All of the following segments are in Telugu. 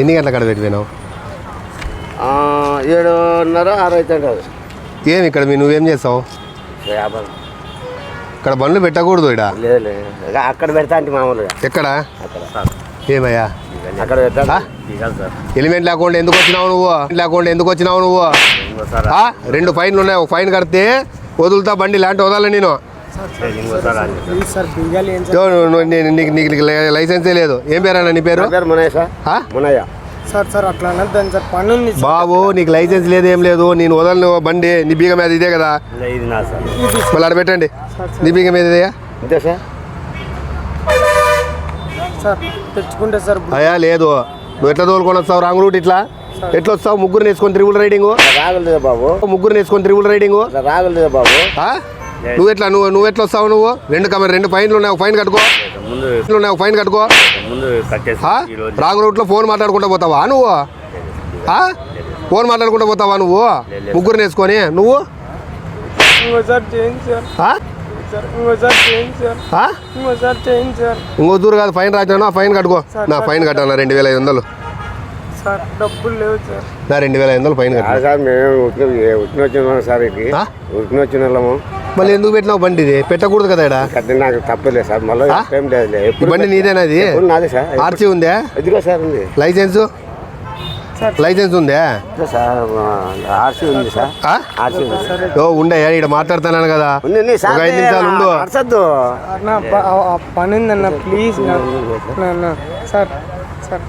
ఎన్ని గంటల కాడ పెట్టిపోయినావు ఏడున్నర ఆరు అయితే ఏమి ఇక్కడ మీ నువ్వేం చేస్తావు? వ్యాపారం ఇక్కడ బండ్లు పెట్టకూడదు ఇక్కడ. లేదు అక్కడ పెడతా అంటే మామూలుగా. ఎక్కడ? అక్కడ. ఏమయ్యా? అక్కడ పెడతా? ఎలిమెంట్ లేకుండా ఎందుకు వచ్చినావు నువ్వు? లేకుండా ఎందుకు వచ్చినావు నువ్వు? రెండు ఫైన్లు ఉన్నాయి. ఒక ఫైన్ కడితే వదులుతా బండి. లాంటి వదలను నేను. నీకు నీకు లైసెన్సే లేదు. ఏం పేరు? నా పేరు మునయ్య సార్. సార్ సార్ అట్లా అనద్దని సార్. పని ఉంది. బాబు నీకు లైసెన్స్ లేదు ఏం లేదు. నేను వదలను బండి నీ బీగ మీద ఇదే కదా. ఇది నా సార్. మళ్ళీ ఆడ పెట్టండి. నీ బీగ మీద ఇదే సార్. సార్ తెచ్చుకుంటే సార్ అయ్యా లేదు. నువ్వు ఎట్లా తోలుకొని వస్తావు? రాంగ్ రూట్ ఇట్లా? ఎట్లా వస్తావు? ముగ్గురు వేసుకొని త్రిబుల్ రైడింగ్? రాగలేదు బాబు. ముగ్గురు వేసుకొని త్రిబుల్ రైడింగ్? రాగలేదు బాబు. నువ్వు ఎట్లా నువ్వు నువ్వు ఎట్లా వస్తావు నువ్వు? రెండు కమ రెండు ఫైన్లు ఉన్నాయి ఒక ఫైన్ కట్టుకో. ఉన్నాయి ఒక ఫైన్ కట్టుకో. ముందు కట్టేసి ఆ? రాంగ్ రూట్లో ఫోన్ మాట్లాడుకుంటూ పోతావా నువ్వు? ఆ? ఫోన్ మాట్లాడుకుంటూ పోతావా నువ్వు? ముగ్గురు వేసుకొని. నువ్వు? ఇంకో దూరు కాదు ఫైన్ రాసినా ఫైన్ కట్టుకో. నా ఫైన్ కట్టాను రెండు వేల ఐదు వందలు. సార్ డబ్బులు లేవు సార్. నా రెండు వేల ఐదు వందలు ఫైన్ కట్టాను సార్ మేము ఉట్టిన ఉట్టిన వచ్చిన సార్ ఇది ఆ? ఉట్టిన వచ్చిన వాళ్ళము మళ్ళీ ఎందుకు పెట్టినావు బండి ఇది? పెట్టకూడదు కదా ఇక్కడ నాకు తప్పలేదు సార్ మళ్ళీ ఆ? లేదు ఈ ఎప్పుడు బండి నీదేనా ఇది? ఎప్పుడు నాదే సార్ ఆర్సీ ఉందా? ఎదురుగా సార్ ఉంది. లైసెన్స్? సార్. లైసెన్స్ ఉందా? ఇదిగో సార్ ఆర్సీ ఉంది సార్. ఆ? ఆర్సీ ఉంది. ఓ ఉండే ఇక్కడ మాట్లాడుతున్నాను కదా. ఉంది, ఉంది సార్ ఒక ఐదు నిమిషాలు ఉండు. అరసద్దు. అన్న ప- ఆ- ఆ పని ఉందన్న ప్లీజ్ నా నా- నా సార్ సార్.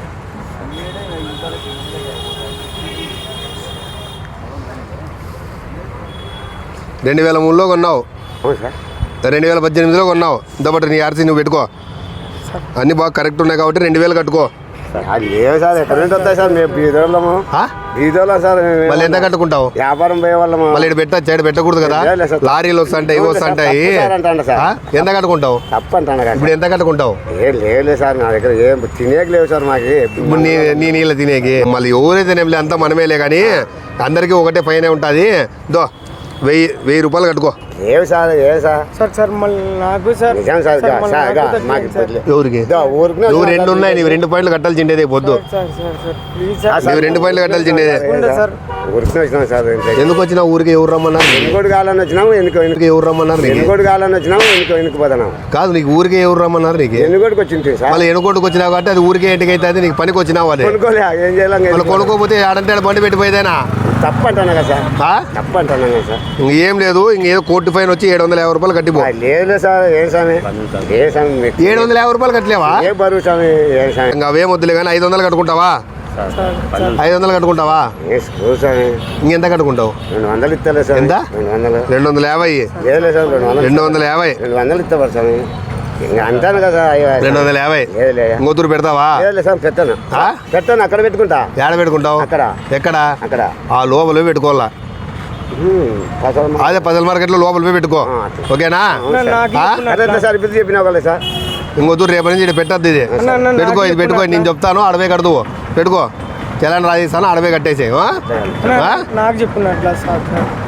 రెండు వేల మూడులో కొన్నావు. రెండు వేల పద్దెనిమిదిలో కొన్నావు. ఇంతపాటు నీ ఆర్సీ నువ్వు పెట్టుకో. అన్ని బాగా కరెక్ట్ ఉన్నాయి కాబట్టి రెండు వేలు కట్టుకో. సార్ అది లేవు సార్ ఎక్కడ వస్తాయి సార్? మేము బీదోళ్ళము. ఆ? బీదోళ్ళం సార్ మేము. మళ్ళీ ఎంత కట్టుకుంటావు? వ్యాపారం పోయే వాళ్ళము మళ్ళీ పెట్టచ్చు ఇక్కడ పెట్టకూడదు కదా? లేదు, లేదు. లారీలు వస్తుంటాయి ఇవి వస్తుంటాయి? ఎంత కట్టుకుంటావు? ఇప్పుడు ఎంత కట్టుకుంటావు? ఏం లేవులే సార్ నా దగ్గర ఏం తినేకి లేవు సార్ మాకు. ఇప్పుడు నీ నీ నీళ్ళ తినేకి. మళ్ళీ ఎవరైతే అంతా మనమేలే కానీ అందరికీ ఒకటే ఫైనే ఉంటుంది. దో వెయ్యి వెయ్యి రూపాయలు కట్టుకో. ఏవి సార్ ఏ సార్? సార్ సార్ మళ్ళీ నాకు సార్ నిజం మాకు ఎవరికి? ఊరికి నువ్వు రెండు ఉన్నాయి నీవు రెండు పాయింట్లు కట్టాల్సిండేదే పొద్దు. సార్ సార్ సార్ ప్లీజ్ ఆ సార్. సార్ నువ్వు రెండు పాయింట్లు సార్ ఊరికి వచ్చినాం సార్ ఎందుకు వచ్చినా ఊరికి? ఎవరు రమ్మన్నారు? నీకు? ఎన్నికోటి కావాలని వచ్చినాము ఎన్నికో ఎన్నిక. ఊరికి ఎవరు రమ్మన్నారు నీకు? ఎన్నికోటి కావాలని వచ్చినాము ఎన్నికో ఎన్నిక పోతున్నాం కాదు నీకు ఊరికే ఎవరు రమ్మన్నారు నీకు? ఎన్నికోటికి వచ్చింటి సార్? మళ్ళీ ఎనుకోటుకు వచ్చినావు కాబట్టి అది ఊరికే ఇంటికైతే అది నీకు పనికి వచ్చినావు అది. కొనుక్కోలే ఏం చేయాలి మళ్ళీ కొనుక్కోపోతే ఆడంటే ఆడ బండి పెట్టిపోయేదేనా? తప్పు అంటాను కదా సార్. ఆ? తప్పు అంటాను కదా సార్. ఇంకేం లేదు ఇంకేదో కోర్టు ఫైన్ వచ్చి ఏడు వందల యాభై రూపాయలు కట్టిపో. ఆ, లేదు సార్ ఏం స్వామి ఏ స్వామి మీకు? ఏడు వందల యాభై రూపాయలు కట్టలేవా? ఏ బరువు స్వామి ఏం స్వామి ఇంకా అవేం వద్దులే కానీ ఐదు వందలు కట్టుకుంటావా ఐదు వందలు కట్టుకుంటావా? ఏ స్కూల్ స్వామి ఇంకెంత కట్టుకుంటావు? రెండు వందలు ఇస్తలే సార్ ఎంత? రెండు వందలు. రెండు వందల యాభై. లేదు సార్ రెండు వందలు రెండు వందల యాభై. రెండు వందలు ఇస్తాను స్వామి అంటాను కదా రెండు వందల యాభై. ఇంకొద్దురు పెడతావా? లేదు సార్ పెట్టాను. ఆ? పెట్టాను అక్కడ పెట్టుకుంటా. ఏడ పెట్టుకుంటావు? అక్కడ. ఎక్కడ? అక్కడ. ఆ లోపల పెట్టుకోవాలా? అదే పదల మార్కెట్లో లోపల పోయి పెట్టుకో. ఓకేనా? అవును సార్. నాకు ఆ? ఇప్పుడు అదే ఎంత సార్ ఇప్పుడు చెప్పినా ఒకలే సార్? ఇంకొద్దు రేపటి నుంచి పెట్టద్దు ఇది. పెట్టుకో ఇది పెట్టుకో నాకు- నేను చెప్తాను అడవే కడుతువు. పెట్టుకో. చలాన్ రాజేస్తాను అడవే కట్టేసే అన్న, ఆ? నాకు సార్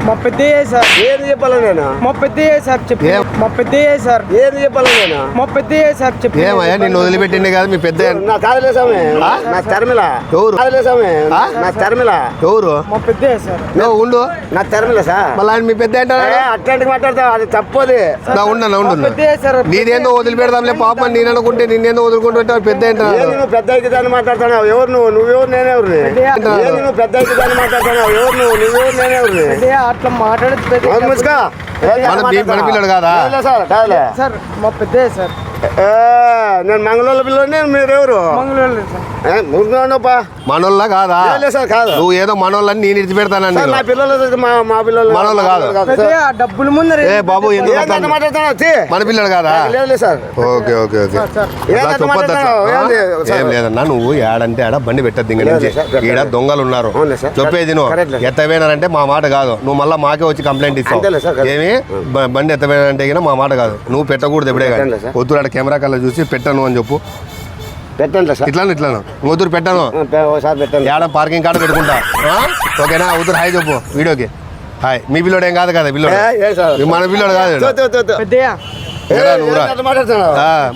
మా పెద్దయ్య సార్. ఏది చెప్పాలా నేను? మా పెద్దయ్య సార్ చెప్పి ఏం? మా పెద్దయ్య సార్. ఏది చెప్పాలా నేను? మా పెద్దయ్య సార్ చెప్పి ఏమయ్యా నిన్ను వదిలిపెట్టింది కాదు మీ పెద్ద నా కాదులే స్వామి. నా తెరమిల ఎవరు? కాదులే స్వామి. ఆ? నా తెరమిల ఎవరు? మా పెద్దయ్య సార్. నువ్వు ఉండు. నా తెరమిల సార్. మళ్ళీ ఆయన మీ పెద్ద ఏ, అంటారా అట్లాంటివి మాట్లాడతావు? అది తప్పది. నా ఉండు నా ఉండు. మా పెద్దయ్య సార్ నీదేందో వదిలిపెడదాంలే పాప నేను అనుకుంటే నిన్నేందో వదులుకుంటుంటే పెద్ద ఏది అంటారు నువ్వు పెద్ద అయితే దాన్ని మాట్లాడుతున్నావు ఎవరు నువ్వు? నువ్వెవరు నేనెవరు పెద్దయ్య. ఏది నువ్వు పెద్ద అయితే దాన్ని మాట్లాడుతున్నావు ఎవరు నువ్వు? నువ్వెవరు నేనెవరు పెద్దయ్య అట్లా కాదా? సార్ మా నేను మంగళూరు పిల్లలు నేను మీరెవరు మంగళూరు సార్. మనోళ్ళ కాదా? సార్ కాదు. నువ్వు ఏదో మనోళ్ళని నేను ఇడిచిపెడతానని సార్ నేను. నా పిల్లలు మా మా పిల్లలు మనోళ్ళు కాదు. డబ్బులు ముందర ఏ బాబు ఎందుకు మాట్లాడుతున్నావు. మన పిల్లడు కాదా? లేదు లేదు సార్. Okay okay okay. ఏం లేదన్నా నువ్వు ఏడంటే ఆడ బండి పెట్టద్దు ఇంక నుంచి. ఈడ దొంగలు ఉన్నారు. చెప్పేది నువ్వు. ఎత్తవేనంటే మా మాట కాదు. నువ్వు మళ్ళీ మాకే వచ్చి కంప్లైంట్ ఇస్తావు. ఏమి? బండి ఎత్తవేనంటే గిన మా మాట కాదు. నువ్వు పెట్టకూడదు ఎప్పుడే కానీ. వద్దు ఆడ కెమెరా కల్లా చూసి పెట్టను అని చెప్పు. పెట్టండి సార్. ఇట్లాను ఇట్లాను. వద్దు పెట్టను. ఒకసారి పెట్టండి. ఏడ పార్కింగ్ కాడ పెట్టుకుంటా? ఓకేనా? వద్దు హాయ్ చెప్పు. వీడియోకి. హాయ్. మీ పిల్లోడు ఏం కాదు కదా పిల్లోడు? మన పిల్లోడు కాదు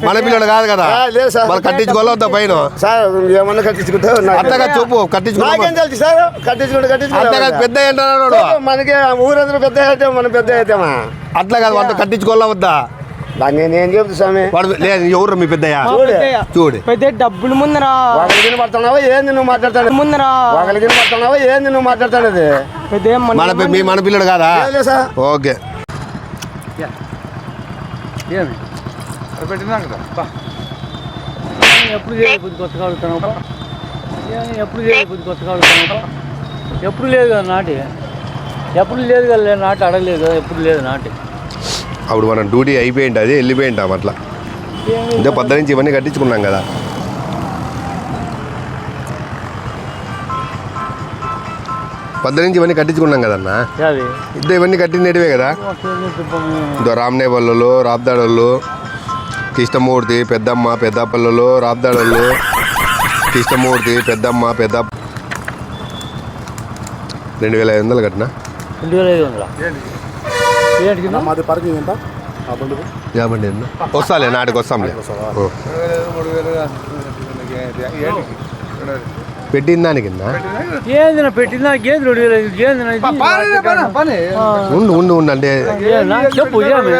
మన పిల్లడు కాదు కదా. ఆ, లేదు సార్. మరి కట్టించుకోవాలొద్దా పైన? సార్ ఏమన్నా కట్టించుకుంటావు నాకు అంతగా చెప్పు కట్టించుకో నాకేం తెలుసు సార్? కట్టించుకుంటే కట్టించుకుంటా పెద్ద ఏంటన్నాడు మనకి ఊరందరూ పెద్ద అయితే మనం పెద్ద అయితేమా? అట్లా కాదు వంట కట్టించుకోవాలా వద్దా? నేను ఏం చెప్తా స్వామి. వాడు లేదు ఎవరు మీ పెద్దయ్య? మా పెద్దయ్య. చూడు. పెద్ద డబ్బులు ముందరా. ఒకరికి పడుతున్నావా ఏంది నువ్వు మాట్లాడతాడు ముందరా. ఒకరికి పడుతున్నావా ఏంది నువ్వు మాట్లాడతాడది పెద్ద మన పి- మీ మన పిల్లడు కాదా? లేదు సార్. ఓకే. ఏమి? పెట్టినా కదా ఎప్పుడు చేయలేదు కొద్ది కొత్తగా అడుగుతున్నావు ఏమి ఎప్పుడు చేయలేదు కొద్ది కొత్తగా అడుగుతున్నావు ఎప్పుడు లేదు కదా నాటి? ఎప్పుడు లేదు కదా లే- నాటి అడగలేదు కదా ఎప్పుడు లేదు నాటి? అప్పుడు మనం డ్యూటీ అయిపోయింది అది వెళ్ళిపోయింటాం అట్లా. అంటే పద్ద నుంచి ఇవన్నీ కట్టించుకున్నాం కదా. పద్ద నుంచి ఇవన్నీ కట్టించుకున్నాం కదన్నా? ఇద్దరు ఇవన్నీ కట్టినటివే కదా? ఇదో రామ్నే పల్లెలు రాబ్దాడోళ్ళు కృష్ణమూర్తి పెద్దమ్మ పెద్దపల్లెలు రాబ్దాడోళ్ళు కృష్ణమూర్తి పెద్దమ్మ పెద్ద రెండు వేల ఐదు వందలు కట్టినా? రెండు వేల ఐదు వందల? మాది పార్కింగ్ ఎంత యాభండి ఎంత? వస్తాలే నాటికి వస్తాంలే ఓ. పెట్టిన దానికి ఏంది నా పెట్టిందా ఏంది రెండు వేల ఐదు ఏంది నా ఇది? ఆ, ఉండు ఉండు ఉండు అంటే ఏంది నా? చెప్పు ఏమి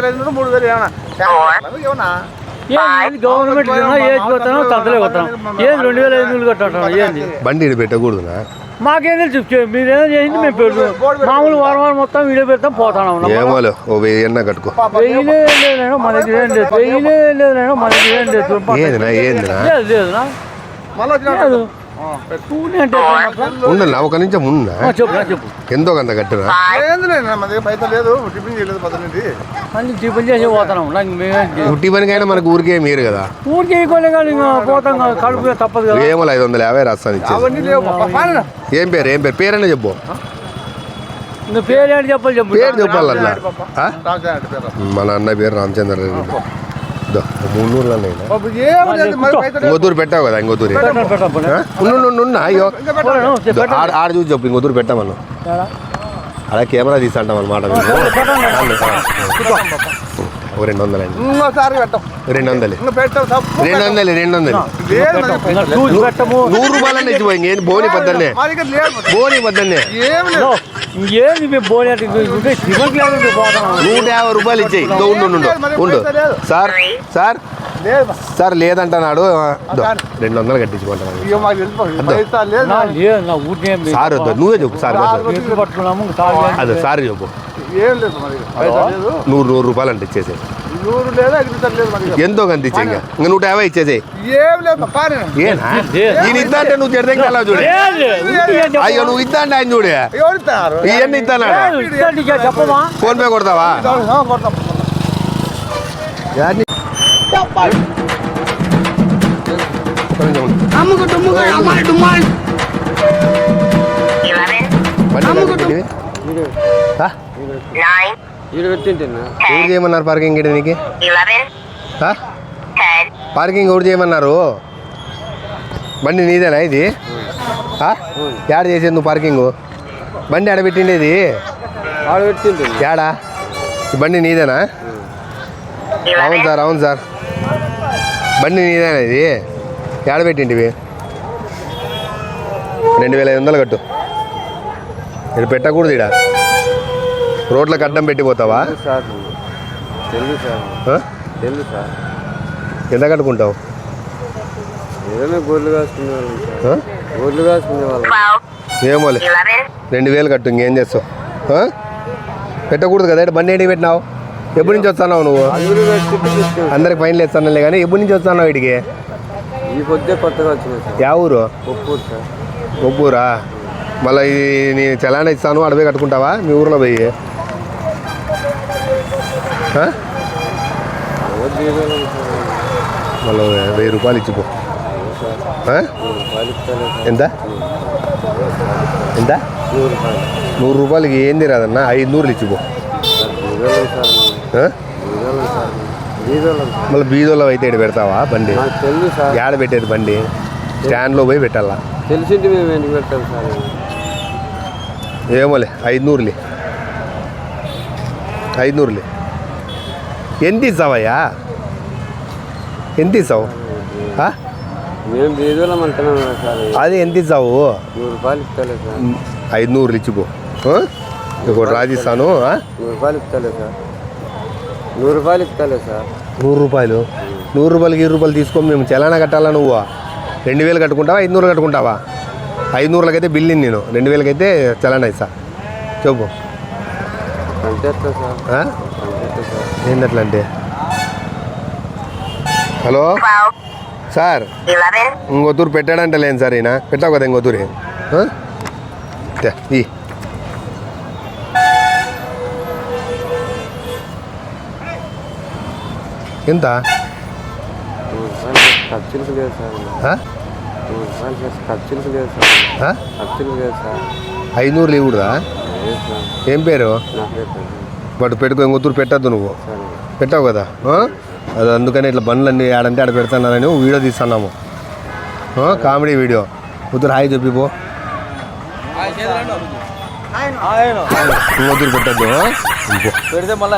ఏంది గవర్నమెంట్ ఏజ్ పోతానో తద్దలే పోతాను ఏంది రెండు వేల ఐదు వందలు కట్టాను ఏంది బండి ఈడ పెట్టకూడదునా మాకేం తెలుసు చె- మీరేదో చేసింది మేము పెడతాం మామూలు వారం వారం మొత్తం వీడియో పెడతాం పోతాను ఏమోలే ఓ వెయ్యి కట్టుకో వెయ్యిలే లేదు మన దగ్గర ఏం లేదు వెయ్యిలే లేదు మన దగ్గర ఏం లేదు ఏందినా ఏందినా లేదు లేదునా లేదు నువ్వు అంటే ఎట్లా? ఉండన్నా ఒక నిమిషం ఉన్నా ఆ, చెప్పు నా చెప్పు ఎంతో కొంత కట్టినా మళ్ళీ టిఫిన్ చేసి పోతాను నాకు మేమేం చేయం. పుట్టి పనికైనా మనకు ఊరికే మీరు కదా ఊరికే ఇవ్వలే కానీ ఇంకా పోతాం కదా, కడుపు తప్పదు కదా ఏమో ఐదు వందల యాభై రాస్తాను ఇచ్చేసి ఏం పేరు ఏం పేరు పేరైనా చెప్పు ఇంకా పేరు ఏంటి చెప్పాలి చెప్పు పేరు చెప్పాలి అట్లా ఆ? మన అన్న పేరు రామచంద్ర రెడ్డి దో, మూడు ఇంకొద్దూరు పెట్టావు కదా ఇంకొద్దూరి అయ్యో. ఆడ చూసి చెప్పు ఇంకొద్దూరు పెట్టామను? అలా కెమెరా తీసంటాం అనమాట ఓ రెండు వందలు అండి. ఇంకోసారి పెట్టం. రెండు వందలు. రెండు వందలు రెండు వందలు. ఇంకా చూసి పెట్టము. నూరు రూపాయలన్నీ ఇచ్చిపోయి ఇంకేం బోని పద్దన్నే. బోని పద్దన్నే. ఇంకేంది నూట యాభై రూపాయలు ఇచ్చేయి. దో, ఉండు ఉండు, ఉండు సార్ సార్ సార్ లేదంటున్నాడు. రెండు వందలు కట్టించుకుంటాను నా లేదు? నా ఊరిని ఏం లేదు. సార్ వద్దు నువ్వే చెప్పు సార్ అదే సార్ చెప్పు. ఏం లేదు మరి. పైసా లేదు. నూరు నూరు రూపాయలు అంటే ఇచ్చేసే ఎంతో కంత ఇచ్చే ఇంకా ఇంకా నూట యాభై ఇచ్చేసే ఏం లేదు పారి ఏనా? లేదు. ఈయన ఇద్దా అంటే నువ్వు చెడ్డ అలా చూడే. అయ్యో నువ్వు ఇద్దా అంటే ఆయన చూడే. ఇవన్నీ చెప్పమా ఫోన్ పే కొడతావా? చేయమన్నారు పార్కింగ్ ఇక్కడ నీకు? eleven, ఆ? ten, పార్కింగ్ ఎవరు చేయమన్నారు? బండి నీదేనా ఇది? యాడ చేసేది నువ్వు పార్కింగ్ బండి ఆడ పెట్టిండేది ఈ బండి నీదేనా? అవును సార్ అవును సార్. బండి నీదేనా ఇది? యాడ పెట్టింటివి? రెండు వేల ఐదు వందలు కట్టు. ఇక్కడ పెట్టకూడదు ఇక్కడ రోడ్లకు అడ్డం పెట్టిపోతావా? ఎంత కట్టుకుంటావు? గొర్రెలు కాసుకునే వాళ్ళం. ఏమోలే. రెండు వేలు కట్టు ఇంకేం చేస్తావు? పెట్టకూడదు కదా ఇక్కడ బండి ఏంటి పెట్టినావు? ఎప్పటి నుంచి వస్తున్నావు నువ్వు? అందరికి ఫైన్లు ఇస్తానులే కానీ ఎప్పటి నుంచి వస్తున్నావు ఇటుకి? ఈ పొద్దే కొత్తగా యా ఊరు? ఒప్పూరు సార్. ఒప్పూరా? మళ్ళీ ఇది నేను చలానా ఇస్తాను అడవే కట్టుకుంటావా? మీ ఊర్లో పోయి? మళ్ళీ వెయ్యి రూపాయలు ఇచ్చిపో ఎంత ఎంత నూరు రూపాయలు నూరు రూపాయలకి ఏంది రాదన్న ఐదు నూరులు ఇచ్చిపో మళ్ళీ బీదోలో అయితే ఇక్కడ పెడతావా బండి ఏడ పెట్టేది బండి స్టాండ్లో పోయి పెట్టాలా సార్ ఏమోలే ఐదు నూరులే ఐదు నూరులే ఎంత ఇస్తావయ్యా ఎంత ఇస్తావు? మేము బీదోళ్ళం అంటున్నాం కదా సార్. అది ఎంత ఇస్తావు? నూరు రూపాయలు ఇస్తలే సార్. ఐదు నూరులు ఇచ్చిపో? ఇంకోటి రాజిస్తాను? నూరు రూపాయలు ఇస్తలే సార్. నూరు రూపాయలు ఇస్తలే సార్. నూరు రూపాయలు? నూరు రూపాయలకి ఇరవై రూపాయలు తీసుకొని మేము చలానా కట్టాలా నువ్వు? రెండు వేలు కట్టుకుంటావా ఐదు నూరులు కట్టుకుంటావా? ఐదు నూరులకైతే బిల్లింగ్ నేను. రెండు వేలకైతే చలానా ఇస్తా. చెప్పు. సార్? అట్లా అంటే? హలో? 12, సార్ 11, ఇంకొత్తూరు పెట్టాడంటే లేను సార్ ఈయన. పెట్టావు కదా? తే, ఈ. ఎంత? ఖర్చులకు లేదు సార్ సార్ ఖర్చులకు లేదు సార్ ఆ? ఖర్చులకు లేదు సార్ ఐదునూరులు ఇవ్వడుదా లేదు సార్ ఏం పేరు బట్ పెట్టుకో ఇంకొత్తూరు పెట్టద్దు నువ్వు. పెట్టావు కదా? అది అందుకని ఇట్లా బండ్లన్నీ ఆడంటే ఆడ పెడతానని వీడియో తీస్తున్నాము? Comedy video. కూతురు హాయ్ చెప్పి ఇంకొత్తూరు పెట్టద్దు పెడితే మళ్ళీ